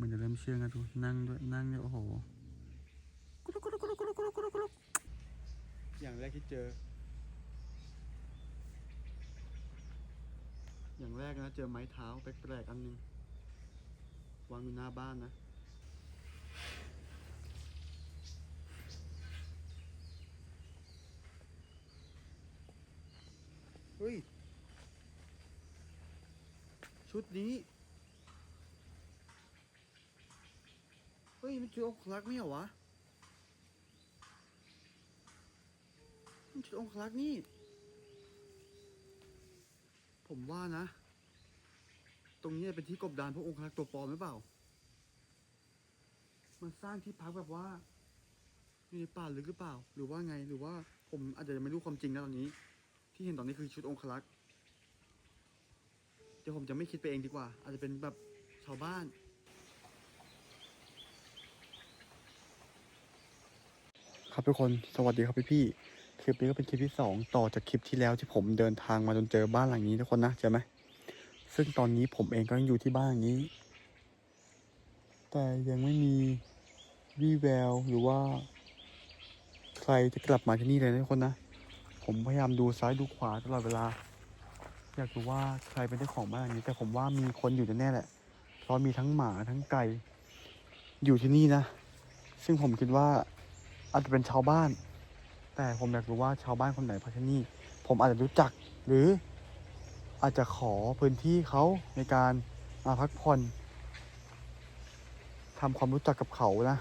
มันจะเริ่มเชื่องกันดูนั่งด้วยนั่งเนี่ยโอ้โหกุลุกุลุกกุลุกกุลุกุลุกุลุกุลุกอย่างแรกที่เจอ อย่างแรกนะเจอไม้เท้าแปลกๆอันหนึงวางอยู่หน้าบ้านนะเฮ้ยชุดนี้ เฮ้ย มันชุดองคลักษ์ไม่เหรอวะ มันชุดองคลักษ์นี่ ผมว่านะ ตรงนี้เป็นที่กบดานพวกองคลักษ์ตัวปลอมหรือเปล่า มันสร้างที่พักแบบว่าอยู่ในป่าลึกหรือเปล่า หรือว่าไง หรือว่าผมอาจจะยังไม่รู้ความจริงนะตอนนี้ ที่เห็นตอนนี้คือชุดองคลักษ์เดี๋ยวผมจะไม่คิดไปเองดีกว่า อาจจะเป็นแบบชาวบ้าน ครับทุกคนสวัสดีครับพี่พี่คลิปนี้ก็เป็นคลิปที่สองต่อจากคลิปที่แล้วที่ผมเดินทางมาจนเจอบ้านหลังนี้ทุกคนนะเจอไหมซึ่งตอนนี้ผมเองก็ยังอยู่ที่บ้านหลังนี้ แต่ยังไม่มีวี่แววหรือว่า ใครจะกลับมาที่นี่เลยนะทุกคนนะผมพยายามดูซ้ายดูขวาตลอดเวลา อยากรู้ว่าใครเป็นเจ้าของบ้านหลังนี้ แต่ผมว่ามีคนอยู่แน่แหละเพราะมีทั้งหมาทั้งไก่อยู่ที่นี่นะ ซึ่งผมคิดว่า อาจจะเป็นชาวบ้าน แต่ผมอยากรู้ว่าชาวบ้านคนไหนพักที่นี่ ผมอาจจะรู้จัก หรืออาจจะขอพื้นที่เขาในการมาพักผ่อนทำความรู้จักกับเขานะ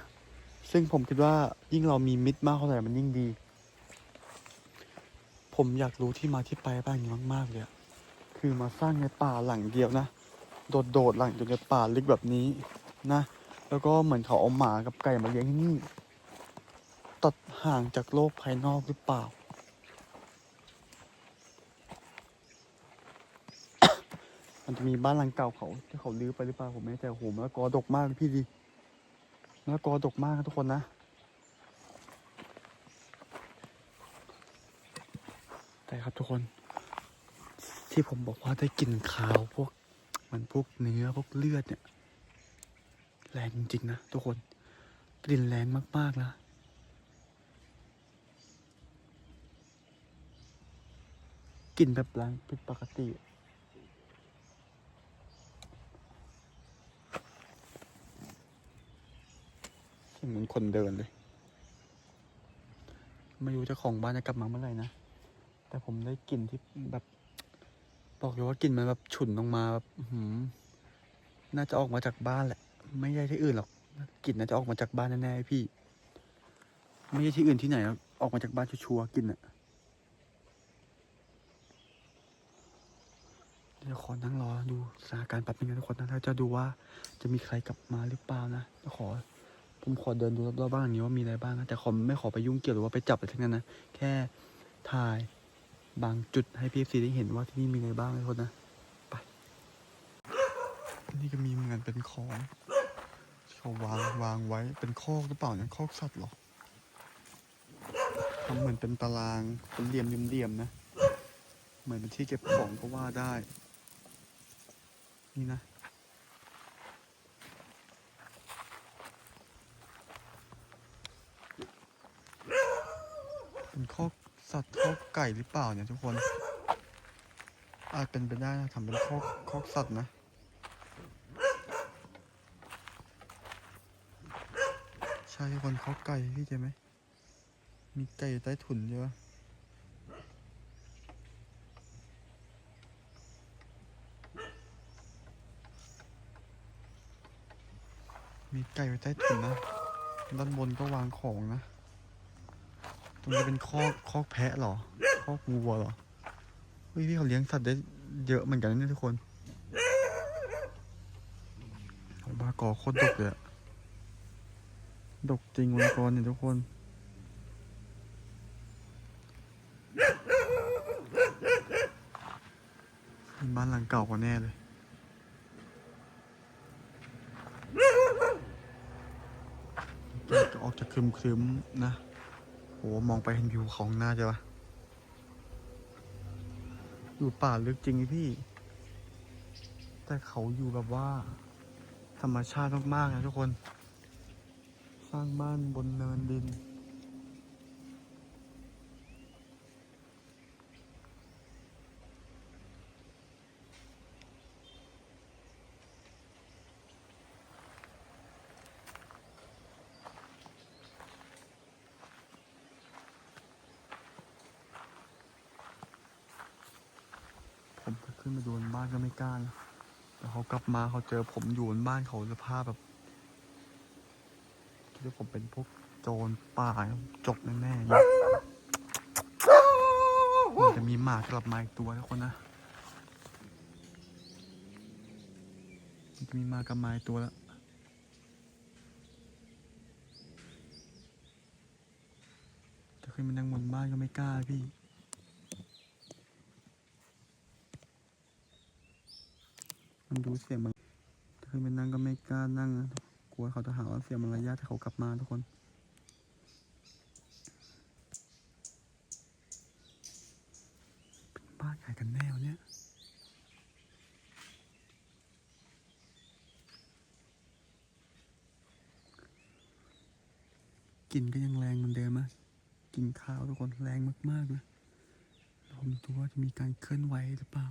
ซึ่งผมคิดว่ายิ่งเรามีมิตรมากเท่าไหร่มันยิ่งดี ผมอยากรู้ที่มาที่ไปบ้านนี้มากๆเลยคือมาสร้างในป่าหลังเดียวนะ โดดๆหลังอยู่ในป่าลึกแบบนี้นะ แล้วก็เหมือนเขาเอาหมากับไก่มาเลี้ยงที่นี่ ห่างจากโลกภายนอกหรือเปล่า มันจะมีบ้านหลังเก่าเขาที่เขาลื้อไปหรือเปล่าผมไม่แน่ใจโหมะละกอดกมากพี่ดีมละกอดกมากทุกคนนะแต่ครับทุกคน ที่ผมบอกว่าได้กลิ่นคาวพวกมันพวกเนื้อพวกเลือดเนี่ย แรงจริงๆนะทุกคนกลิ่นแรงมากๆนะ กลิ่นแบบแรงผิดปกติ เสียงเหมือนคนเดินเลย ไม่รู้เจ้าของบ้านจะกลับมาเมื่อไหร่นะ แต่ผมได้กลิ่นที่แบบ บอกเลยว่ากลิ่นมันแบบฉุนออกมาแบบหือน่าจะออกมาจากบ้านแหละ ไม่ใช่ที่อื่นหรอกกลิ่นน่าจะออกมาจากบ้านแน่ๆพี่ ไม่ใช่ที่อื่นที่ไหนหรอกออกมาจากบ้านชัวร์ๆกลิ่นอะ เดี๋ยวขอนั่งรอดูสถานการณ์แป๊บนึงนะทุกคนนะแล้วจะดูว่าจะมีใครกลับมาหรือเปล่านะจะขอผมขอเดินดูรอบๆบ้านอย่างนี้ว่ามีอะไรบ้างนะแต่ขอไม่ขอไปยุ่งเกี่ยวหรือว่าไปจับอะไรทั้งนั้นนะแค่ถ่ายบางจุดให้พีเอฟซีได้เห็นว่าที่นี่มีอะไรบ้างทุกคนนะไปนี่ก็มีเหมือนเป็นของเขาวางวางไว้เป็นคอกหรือเปล่าเนี่ยคอกสัตว์หรอทำเหมือนเป็นตารางเป็นเหลี่ยมเหลี่ยมนะเหมือนเป็นที่เก็บของก็ว่าได้ นี่นะเป็นคอสัตว์คอไก่หรือเปล่าเนี่ยทุกคน อาจเป็นไปได้นะทำเป็นคอกคอสัตว์นะใช่ทุกคนคอไก่พี่เจไหมมีไก่ใต้ถุนใช่ปะ ไก่อยู่ใต้ถุนนะ ด้านบนก็วางของนะ ตรงนี้เป็นคอกคอกแพะเหรอ คอกวัวเหรอเฮ้ยพี่เขาเลี้ยงสัตว์ได้เยอะเหมือนกันนี่ทุกคนบากอโคตรดกเลยอะดกจริงวันกรเนี่ยทุกคนเป็นบ้านหลังเก่ากว่าแน่เลย ก็ออกจากครึมๆนะโหมองไปเห็นวิวของหน้าจะวะอยู่ป่าลึกจริงไอพี่ แต่เขาอยู่แบบว่า ธรรมชาติมากๆนะทุกคน สร้างบ้านบนเนินดิน ผมจะขึ้นมาดู บนบ้านก็ไม่กล้านะแต่เขากลับมาเขาเจอผมอยู่บนบ้านเขาสภาพแบบคิดว่าผมเป็นพวกโจรป่าจกแน่ๆเนี่ยมันจะมีหมากลับมาอีกตัวทุกคนนะมันจะมีหมากลับมาอีกตัวแล้วจะขึ้นมานั่งบนบ้านก็ไม่กล้าพี่ันดูเสียงมันถ้าขึ้นไปนั่งก็ไม่กล้านั่งนะกลัวเขาจะหาว่าเสียมารยาทถ้เขากลับมาทุกคนเป็นบ้านใครกันแน่วเนี่ยกลิ่นก็ยังแรงเหมือนเดิมอะกลิ่นข้าวทุกคนแรงมากๆเลยแล้วผมดูว่าจะมีการเคลื่อนไหวหรือเปล่า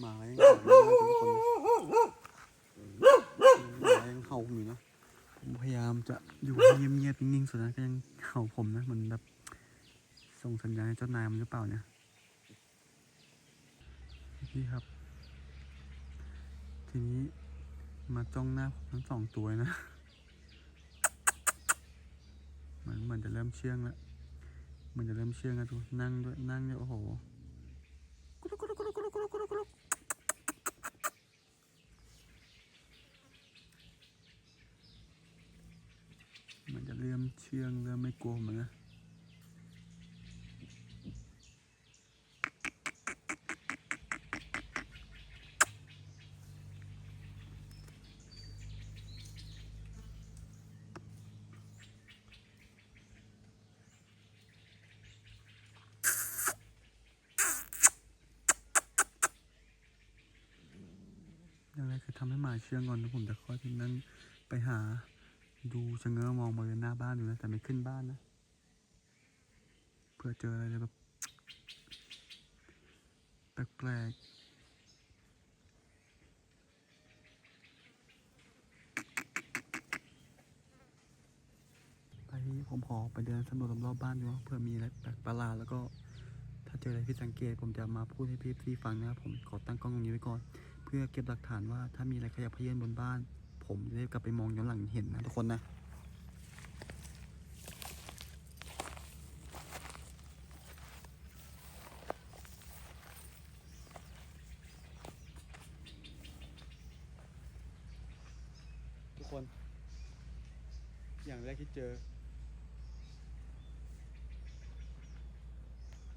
หมายังเห่าอยู่นะทุกคนหมายังเห่าผมอยู่นะ ผมพยายามจะอยู่ให้เงียบๆนิ่งๆ สุดนะก็ยังเห่าผมนะเหมือนแบบส่งสัญญาณให้เจ้านายมันหรือเปล่าเนี่ยพี่ครับ ทีนี้มาจ้องหน้าผมทั้งสองตัวนะเหมือนเหมือนจะเริ่มเชื่องแล้วเหมันจะเริ่มเชื่องแล้วนั่งด้วยนั่งเนี่ยโอ้โหกุลุกุลุกุลุกุลุกุลุกกุลุกกุลุกมันจะ เริ่มเชื่องเริ่มไม่กลัวมแล้วนะอย่างแรคือทำให้หมาเชื่องก่อนแล้วผมจะค่อยไปนั่งไปหา ดูชะเง้อมองบริเวณหน้าบ้านอยู่นะแต่ไม่ขึ้นบ้านนะ เพื่อเจออะไรแบบแปลกๆ ไปผมขอไปเดินสำรวจรอบบ้านดูว่าเผื่อมีอะไรแปลกประหลาดแล้วก็ถ้าเจออะไรผิดสังเกตผมจะมาพูดให้พี่ฟังนะครับผมขอตั้งกล้องตรงนี้ไว้ก่อน เพื่อเก็บหลักฐานว่าถ้ามีอะไรขยับเขยื้อนบนบ้าน ผมจะได้กลับไปมองย้อนหลังเห็นนะทุกคนนะทุกคน อย่างแรกที่เจอ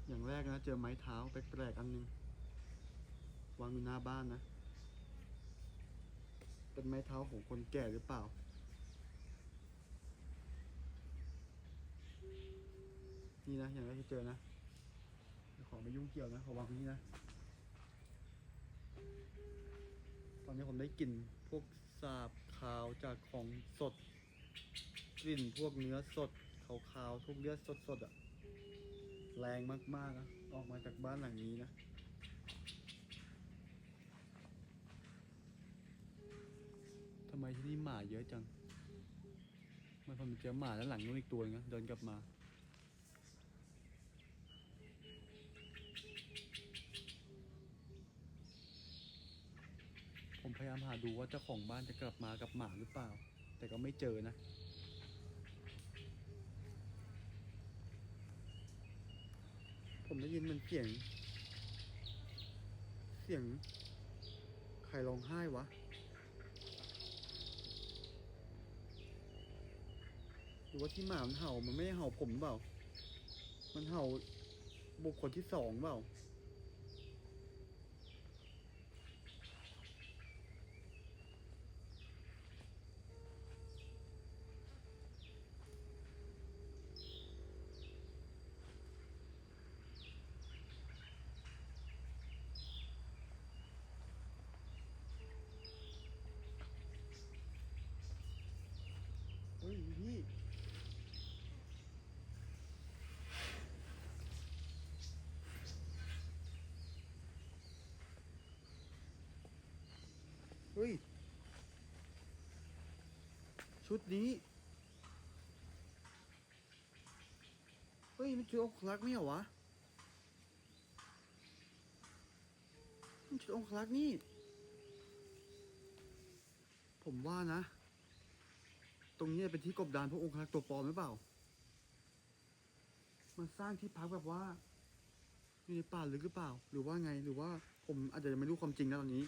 อย่างแรกนะ เจอไม้เท้าแปลกๆอันหนึง วางอยู่หน้าบ้านนะ เป็นไม้เท้าของคนแก่หรือเปล่า นี่นะอย่างแรกที่เจอนะขอไม่ยุ่งเกี่ยวนะขอวางที่นี่นะ ตอนนี้ผมได้กลิ่นพวกสาบขาวจากของสด กลิ่นพวกเนื้อสดขาวๆทุกเลือดสดๆอะแรงมากๆนะออกมาจากบ้านหลังนี้นะำไมที่นี่หมาเยอะจังทำไมผมเจอหมาแล้วหลังนู้นอีกตัวนึงนะเดินกลับมาผมพยายามหาดูว่าเจ้าของบ้านจะกลับมากับหมาหรือเปล่า แต่ก็ไม่เจอนะ ผมได้ยินมันเสียง เสียง ใครร้องไห้วะ รือว่าที่หมามันเห่ามันไม่ได้เห่าผมเปล่า มันเห่าบุคคลที่สองเปล่า ชุดนี้ เฮ้ย มันชุดองคลักไม่เหรอวะ มันชุดองคลักนี่ ผมว่านะ ตรงนี้เป็นที่กบดานพวกองครักตัวปลอมหรือเปล่า มันสร้างที่พักแบบว่าอยู่ในป่าลึกหรือเปล่า หรือว่าไง หรือว่าผมอาจจะยังไม่รู้ความจริงนะตอนนี้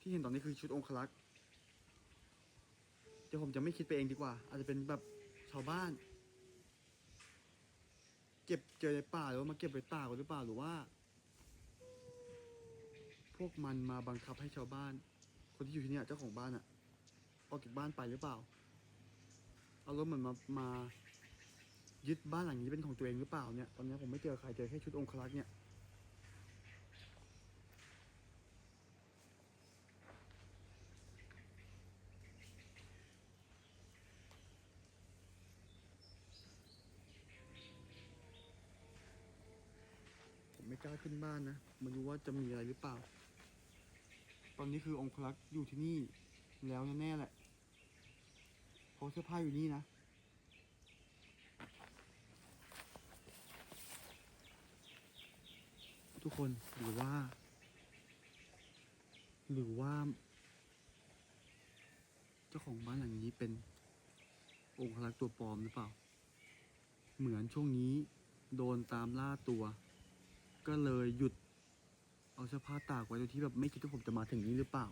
ที่เห็นตอนนี้คือชุดองครักษ์ เดี๋ยวผมจะไม่คิดไปเองดีกว่า อาจจะเป็นแบบชาวบ้าน เก็บเจอในป่าหรือว่ามาเก็บไว้ตากหรือเปล่าหรือว่า พวกมันมาบังคับให้ชาวบ้าน คนที่อยู่ที่นี่เจ้าของบ้านอะออกจากบ้านไปหรือเปล่า เอารถมันมามายึดบ้านหลังนี้เป็นของตัวเองหรือเปล่าเนี่ยตอนนี้ผมไม่เจอใครเจอแค่ชุดองครักษ์เนี่ย ผมไม่ก ล้าขึ้นบ้านนะไมาดูว่าจะมีอะไรหรือเปล่า ตอนนี้คือองครักษ์อยู่ที่นี่แล้วแน่ๆแหละเพราะเสื้อผ้าอยู่นี่นะทุกคนหรือว่า หรือว่า เจ้าของบ้านหลังนี้เป็น องครักษ์ตัวปลอมหรือเปล่า เหมือนช่วงนี้ โดนตามล่าตัว ก็เลยหยุดเอาเสื้อผ้าตากไว้โดยที่แบบไม่คิดว่าผมจะมาถึงนี้หรือเปล่า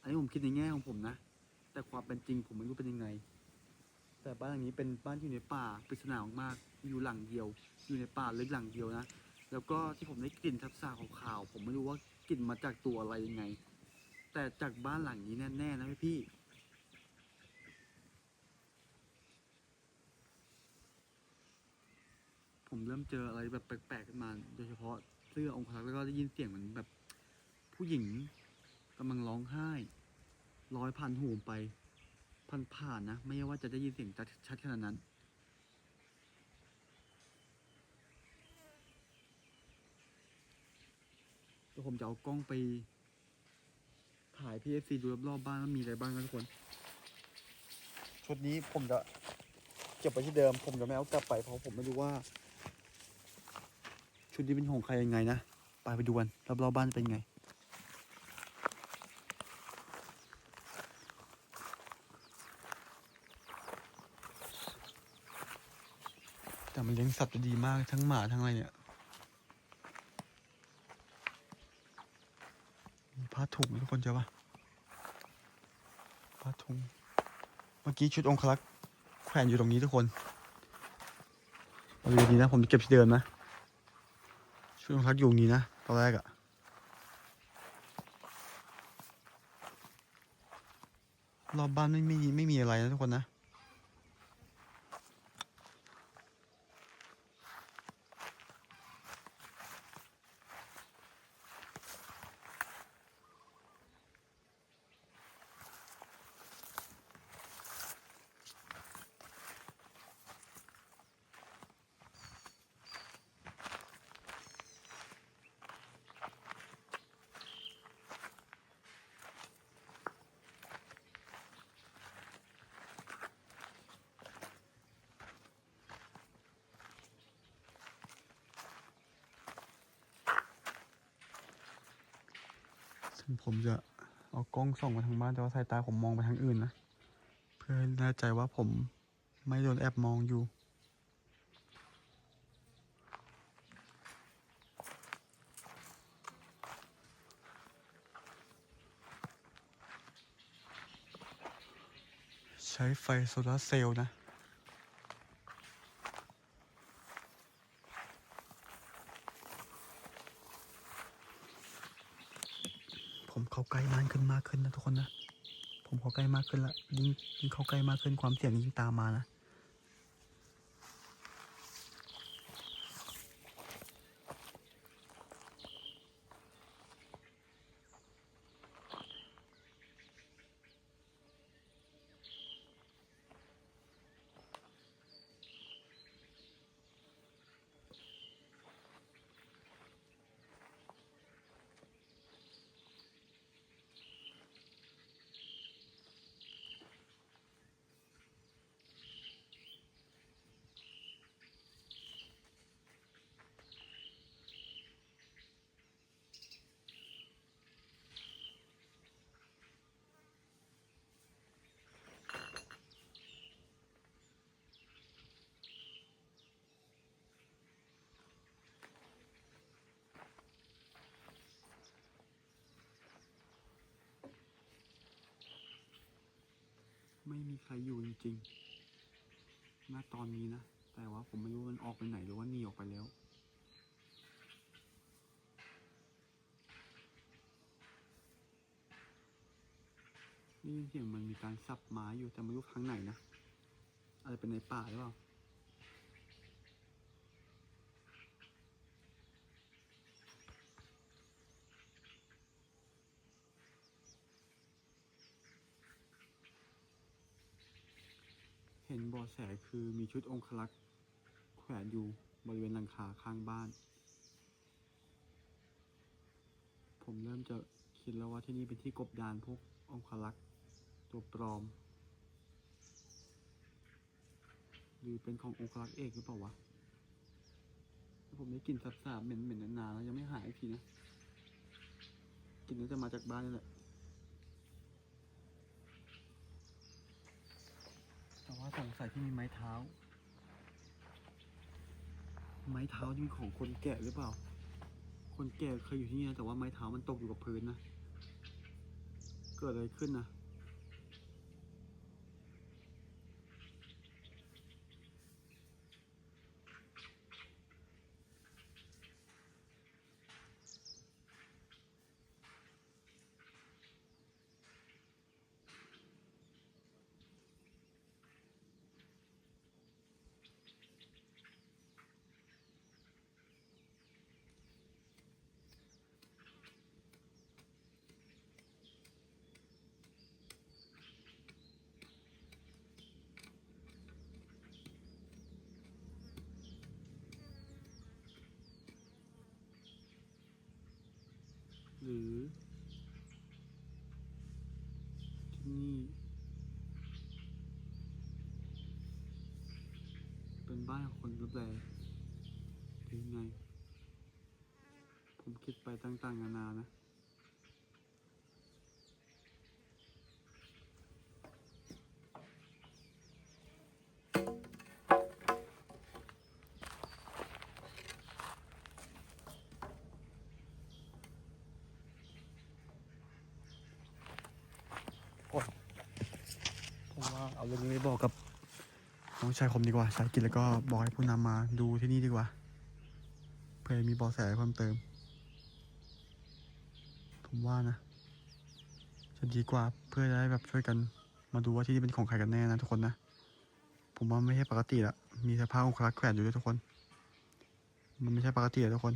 อันนี้ผมคิดในแง่ของผมนะ แต่ความเป็นจริงผมไม่รู้เป็นยังไง แต่บ้านหลังนี้เป็นบ้านที่อยู่ในป่าปริศนามากๆอยู่หลังเดียว อยู่ในป่าลึกหลังเดียวนะ แล้วก็ที่ผมได้กลิ่นทับซาขาวๆผมไม่รู้ว่ากลิ่นมาจากตัวอะไรยังไง แต่จากบ้านหลังนี้แน่ๆนะพี่พี่ๆ ผมเริ่มเจออะไรแบบแปลกๆขึ้นมา โดยเฉพาะเสื้อองค์พระแล้วก็ได้ยินเสียงเหมือนแบบ ผู้หญิงกำลังร้องไห้ลอยผ่านหูไปผ่านผ่านๆนะ ไม่ว่าจะได้ยินเสียงชัดขนาดนั้น เดี๋ยวผมจะเอากล้องไป ถ่าย PFC ดูรอบๆบ้านว่ามีอะไรบ้างนะทุกคน ชุดนี้ผมจะเก็บไว้ที่เดิม ผมจะไม่เอากลับไปเพราะผมไม่รู้ว่า ชุดนี้เป็นของใครยังไงนะไปไปดูกันรอบๆบ้านเป็นไง แต่มันเลี้ยงสัตว์ด้ดีมากทั้งหมาทั้งอะไรเนี่ยมีผ้าถุงทุกคนเจอปะผ้าถุงเมื่อกี้ชุดองคลักษ์แขวนอยู่ตรงนี้ทุกคนเอาดูดีนะ ผมจะเก็บที่เดิมนะ ชุดองคลักอยู่งนี้นะตอนแรกอะรอบบ้านไม่ไม่ไม่มีอะไรนะทุกคนนะ ผมจะเอากล้องส่องมาทางบ้านแต่ว่าสายตาผมมองไปทางอื่นนะ เพื่อให้แน่ใจว่าผมไม่โดนแอบมองอยู่ใช้ไฟโซลาเซลล์นะ ผมเข้าใกล้มาก ขึ้นมากขึ้นนะทุกคนนะ ผมเข้าใกล้มากขึ้นละยิ่งยิ่งเข้าใกล้มากขึ้นความเสี่ยงยิ่งตามมานะ ไม่มีใครอยู่จริงๆณตอนนี้นะ แต่ว่าผมไม่รู้มันออกไปไหนหรือว่าหนีออกไปแล้ว นี่ยินเสียงมันมีการสับไม้อยู่แต่ไม่รู้ทางไหนนะอาจจะเป็นในป่าหรือเปล่า นบาะแสคือมีชุดองคลักษ์แขวนอยู่บริเวณหลังคาข้างบ้าน ผมเริ่มจะคิดแล้วว่าที่นี่เป็นที่กบดานพวกองคลักษ์ตัวปลอม หรือเป็นขององคลักษ์เอกหรือเปล่าวะ ผมได้กลิ่นสาบๆเหม็นๆนานๆแล้วยังไม่หายอีกทีนะกลิ่นน่าจะมาจากบ้านนี่แหละ แต่ว่า สงสัยที่มีไม้เท้า ไม้เท้านี่เป็นของคนแก่หรือเปล่า คนแก่เคยอยู่ที่นี่นะแต่ว่าไม้เท้ามันตกอยู่กับพื้นนะ เกิดอะไรขึ้นนะ หรือ ที่นี่ เป็นบ้านของคนรับแลหรือไง ผมคิดไปต่างๆนานานะ เอาเรื่องนี้ไปบอกกับน้องชายผมดีกว่าชายกิจแล้วก็บอกให้ผู้นำมาดูที่นี่ดีกว่า เพื่อมีเบาะแสเพิ่มเติม ผมว่านะ จะดีกว่าเพื่อจะได้แบบช่วยกันมาดูว่าที่นี่เป็นของใครกันแน่นะทุกคนนะ ผมว่าไม่ใช่ปกติละ มีสื้อผ้าองครักษ์แขวนอยู่ด้วยทุกคน มันไม่ใช่ปกติอะทุกคน